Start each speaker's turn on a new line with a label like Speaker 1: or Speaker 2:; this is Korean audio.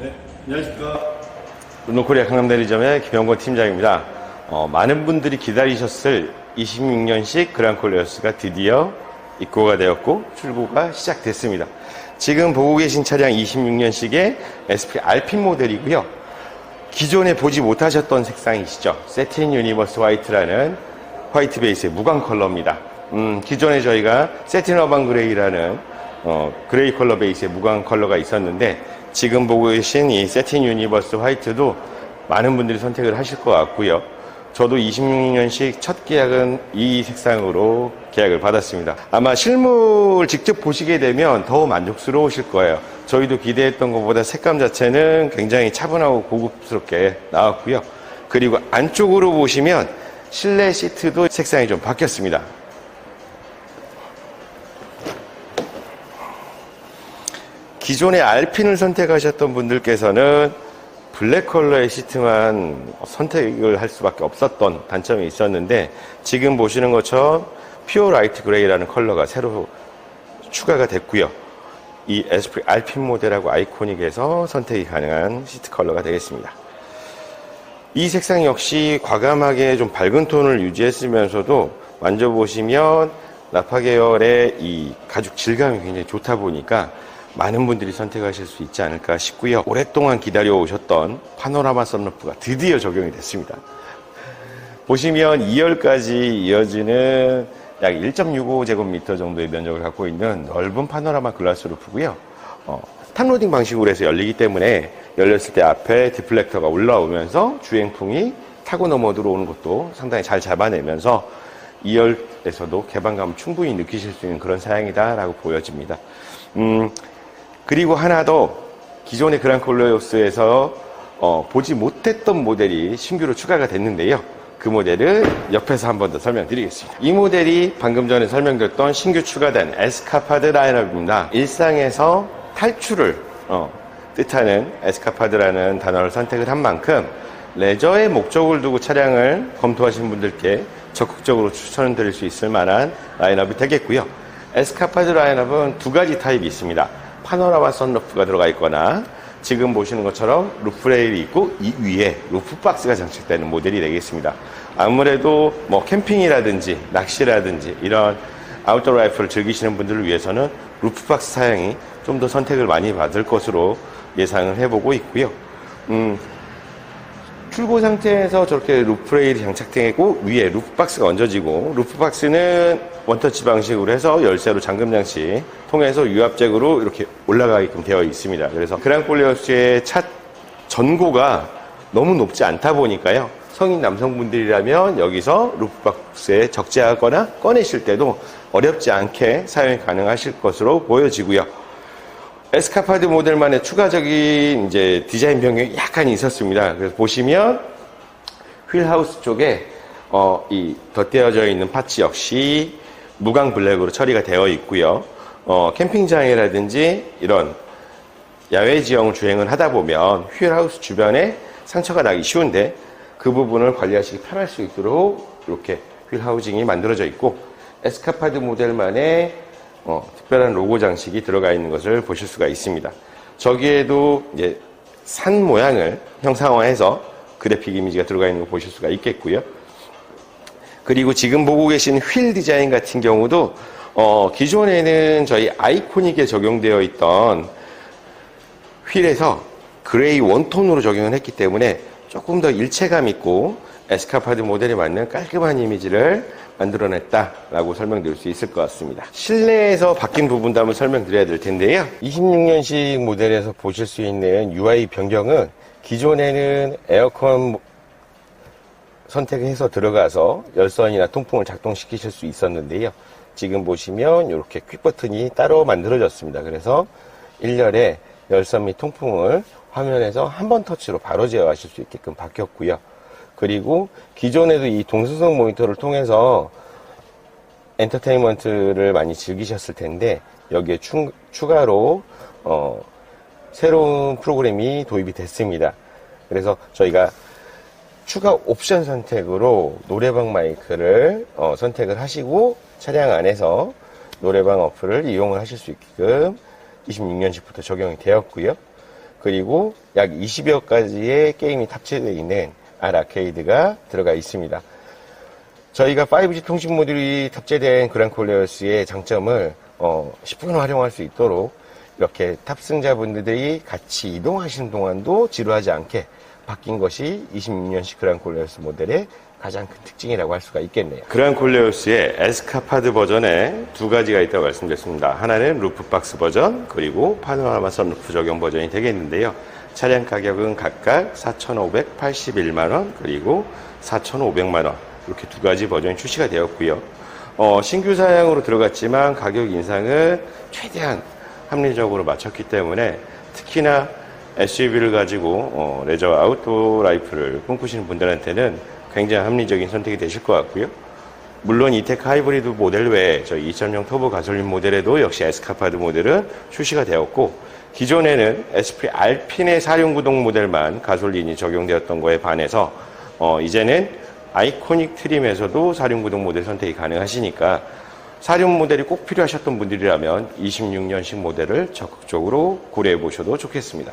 Speaker 1: 네, 안녕하십니까.
Speaker 2: 르노코리아 강남대리점의 김영권 팀장입니다. 어, 많은 분들이 기다리셨을 26년식 그랑콜레어스가 드디어 입고가 되었고 출고가 시작됐습니다. 지금 보고 계신 차량 26년식의 SP 알핀 모델이고요. 기존에 보지 못하셨던 색상이시죠. 세틴 유니버스 화이트라는 화이트 베이스의 무광 컬러입니다. 음, 기존에 저희가 세틴 어반 그레이라는 어, 그레이 컬러 베이스의 무광 컬러가 있었는데 지금 보고 계신 이 세틴 유니버스 화이트도 많은 분들이 선택을 하실 것 같고요. 저도 26년식 첫 계약은 이 색상으로 계약을 받았습니다. 아마 실물 직접 보시게 되면 더 만족스러우실 거예요. 저희도 기대했던 것보다 색감 자체는 굉장히 차분하고 고급스럽게 나왔고요. 그리고 안쪽으로 보시면 실내 시트도 색상이 좀 바뀌었습니다. 기존의 알핀을 선택하셨던 분들께서는 블랙 컬러의 시트만 선택을 할 수밖에 없었던 단점이 있었는데 지금 보시는 것처럼 퓨어 라이트 그레이라는 컬러가 새로 추가가 됐고요. 이 에스프리 알핀 모델하고 아이코닉에서 선택이 가능한 시트 컬러가 되겠습니다. 이 색상 역시 과감하게 좀 밝은 톤을 유지했으면서도 만져보시면 나파 계열의 이 가죽 질감이 굉장히 좋다 보니까 많은 분들이 선택하실 수 있지 않을까 싶고요. 오랫동안 기다려 오셨던 파노라마 썬루프가 드디어 적용이 됐습니다. 보시면 2열까지 이어지는 약 1.65제곱미터 정도의 면적을 갖고 있는 넓은 파노라마 글라스 루프고요. 어, 탑로딩 방식으로 해서 열리기 때문에 열렸을 때 앞에 디플렉터가 올라오면서 주행풍이 타고 넘어 들어오는 것도 상당히 잘 잡아내면서 2열에서도 개방감 충분히 느끼실 수 있는 그런 사양이다라고 보여집니다. 음, 그리고 하나 더 기존의 그랑콜레오스에서 어, 보지 못했던 모델이 신규로 추가가 됐는데요. 그 모델을 옆에서 한 번 더 설명드리겠습니다. 이 모델이 방금 전에 설명드렸던 신규 추가된 에스카파드 라인업입니다. 일상에서 탈출을 어, 뜻하는 에스카파드라는 단어를 선택을 한 만큼 레저의 목적을 두고 차량을 검토하시는 분들께 적극적으로 추천을 드릴 수 있을 만한 라인업이 되겠고요. 에스카파드 라인업은 두 가지 타입이 있습니다. 파노라마 선루프가 들어가 있거나 지금 보시는 것처럼 루프 레일이 있고 이 위에 루프 박스가 장착되는 모델이 되겠습니다. 아무래도 뭐 캠핑이라든지 낚시라든지 이런 아웃도어 라이프를 즐기시는 분들을 위해서는 루프 박스 사양이 좀 더 선택을 많이 받을 것으로 예상을 해보고 있고요. 음, 출고 상태에서 저렇게 루프 레일이 장착되고 위에 루프 박스가 얹어지고 루프 박스는 원터치 방식으로 해서 열쇠로 잠금 장치 통해서 유압잭으로 이렇게 올라가게끔 되어 있습니다. 그래서 그랑콜리어스의 차 전고가 너무 높지 않다 보니까요. 성인 남성분들이라면 여기서 루프박스에 적재하거나 꺼내실 때도 어렵지 않게 사용이 가능하실 것으로 보여지고요. 에스카파드 모델만의 추가적인 이제 디자인 변경이 약간 있었습니다. 그래서 보시면 휠하우스 쪽에 어, 이 덧대어져 있는 파츠 역시 무광 블랙으로 처리가 되어 있고요. 어, 캠핑장이라든지 이런 야외 지형 주행을 하다 보면 휠하우스 주변에 상처가 나기 쉬운데 그 부분을 관리하시기 편할 수 있도록 이렇게 휠하우징이 만들어져 있고 에스카파드 모델만의 어, 특별한 로고 장식이 들어가 있는 것을 보실 수가 있습니다. 저기에도 이제 산 모양을 형상화해서 그래픽 이미지가 들어가 있는 거 보실 수가 있겠고요. 그리고 지금 보고 계신 휠 디자인 같은 경우도 어, 기존에는 저희 아이코닉에 적용되어 있던 휠에서 그레이 원톤으로 적용을 했기 때문에 조금 더 일체감 있고 에스카파드 모델에 맞는 깔끔한 이미지를 만들어냈다라고 설명드릴 수 있을 것 같습니다. 실내에서 바뀐 부분도 한번 설명드려야 될 텐데요. 26년식 모델에서 보실 수 있는 UI 변경은 기존에는 에어컨 선택해서 들어가서 열선이나 통풍을 작동시키실 수 있었는데요. 지금 보시면 이렇게 퀵 버튼이 따로 만들어졌습니다. 그래서 1열에 열선 및 통풍을 화면에서 한 번 터치로 바로 제어하실 수 있게끔 바뀌었고요. 그리고 기존에도 이 동수성 모니터를 통해서 엔터테인먼트를 많이 즐기셨을 텐데 여기에 추, 추가로 어, 새로운 프로그램이 도입이 됐습니다. 그래서 저희가 추가 옵션 선택으로 노래방 마이크를 어, 선택을 하시고 차량 안에서 노래방 어플을 이용을 하실 수 있게끔 26년식부터 적용이 되었고요. 그리고 약 20여 가지의 게임이 탑재되어 있는 R 아케이드가 들어가 있습니다. 저희가 5G 통신 모듈이 탑재된 그랑콜레어스의 장점을 어, 10분 활용할 수 있도록 이렇게 탑승자분들이 같이 이동하시는 동안도 지루하지 않게 바뀐 것이 26년식 그랑콜레어스 모델의 가장 큰 특징이라고 할 수가 있겠네요. 그랑콜레어스의 에스카파드 버전에 두 가지가 있다고 말씀드렸습니다. 하나는 루프박스 버전, 그리고 파노라마 선루프 적용 버전이 되겠는데요. 차량 가격은 각각 4,581만 원, 그리고 4,500만 원. 이렇게 두 가지 버전이 출시가 되었고요. 어, 신규 사양으로 들어갔지만 가격 인상은 최대한 합리적으로 맞췄기 때문에 특히나 SUV를 가지고 어, 레저 아웃도어 라이프를 꿈꾸시는 분들한테는 굉장히 합리적인 선택이 되실 것 같고요. 물론 이테크 하이브리드 모델 외에 저희 2.0 터보 가솔린 모델에도 역시 에스카파드 모델은 출시가 되었고 기존에는 에스프리 알핀의 사륜구동 모델만 가솔린이 적용되었던 거에 반해서 어, 이제는 아이코닉 트림에서도 사륜구동 모델 선택이 가능하시니까 사륜 모델이 꼭 필요하셨던 분들이라면 26년식 모델을 적극적으로 고려해 보셔도 좋겠습니다.